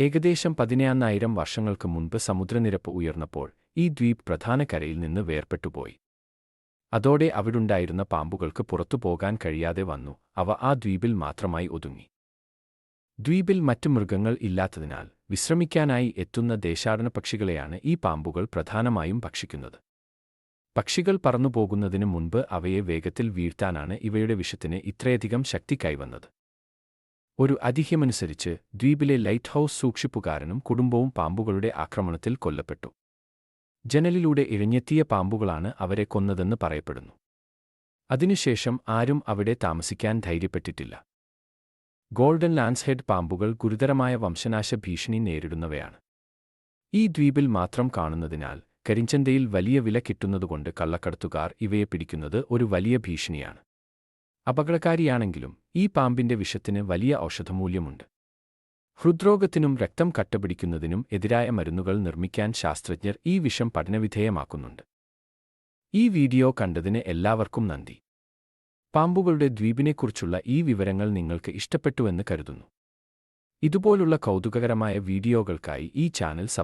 ഏകദേശം പതിനായിരം വർഷങ്ങൾക്ക് മുൻപ് സമുദ്രനിരപ്പ് ഉയർന്നപ്പോൾ ഈ ദ്വീപ് പ്രധാന കരയിൽ നിന്ന് വേർപെട്ടുപോയി. അതോടെ അവിടുണ്ടായിരുന്ന പാമ്പുകൾക്ക് പുറത്തു പോകാൻ കഴിയാതെ വന്നു. അവ ആ ദ്വീപിൽ മാത്രമായി ഒതുങ്ങി. ദ്വീപിൽ മറ്റ് മൃഗങ്ങൾ ഇല്ലാത്തതിനാൽ വിശ്രമിക്കാനായി എത്തുന്ന ദേശാടന പക്ഷികളെയാണ് ഈ പാമ്പുകൾ പ്രധാനമായും ഭക്ഷിക്കുന്നത്. പക്ഷികൾ പറന്നുപോകുന്നതിന് മുൻപ് അവയെ വേഗത്തിൽ വീഴ്ത്താനാണ് ഇവയുടെ വിഷത്തിന് ഇത്രയധികം ശക്തി കൈവന്നത്. ഒരു അതിഹ്യമനുസരിച്ച് ദ്വീപിലെ ലൈറ്റ് ഹൗസ് സൂക്ഷിപ്പുകാരനും കുടുംബവും പാമ്പുകളുടെ ആക്രമണത്തിൽ കൊല്ലപ്പെട്ടു. ജനലിലൂടെ ഇഴഞ്ഞെത്തിയ പാമ്പുകളാണ് അവരെ കൊന്നതെന്ന് പറയപ്പെടുന്നു. അതിനുശേഷം ആരും അവിടെ താമസിക്കാൻ ധൈര്യപ്പെട്ടിട്ടില്ല. ഗോൾഡൻ ലാൻസ്ഹെഡ് പാമ്പുകൾ ഗുരുതരമായ വംശനാശ ഭീഷണി നേരിടുന്നവയാണ്. ഈ ദ്വീപിൽ മാത്രം കാണുന്നതിനാൽ കരിഞ്ചന്തയിൽ വലിയ വില കിട്ടുന്നതുകൊണ്ട് കള്ളക്കടത്തുകാർ ഇവയെ പിടിക്കുന്നത് ഒരു വലിയ ഭീഷണിയാണ്. അപകടകാരിയാണെങ്കിലും ഈ പാമ്പിന്റെ വിഷത്തിന് വലിയ ഔഷധമൂല്യമുണ്ട്. ഹൃദ്രോഗത്തിനും രക്തം കട്ടപിടിക്കുന്നതിനും എതിരായ മരുന്നുകൾ നിർമ്മിക്കാൻ ശാസ്ത്രജ്ഞർ ഈ വിഷം പഠനവിധേയമാക്കുന്നുണ്ട്. ഈ വീഡിയോ കണ്ടതിന് എല്ലാവർക്കും നന്ദി. പാമ്പുകളുടെ ദ്വീപിനെക്കുറിച്ചുള്ള ഈ വിവരങ്ങൾ നിങ്ങൾക്ക് ഇഷ്ടപ്പെട്ടുവെന്ന് കരുതുന്നു. ഇതുപോലുള്ള കൗതുകകരമായ വീഡിയോകൾക്കായി ഈ ചാനൽ സബ്സ്ക്രൈബ്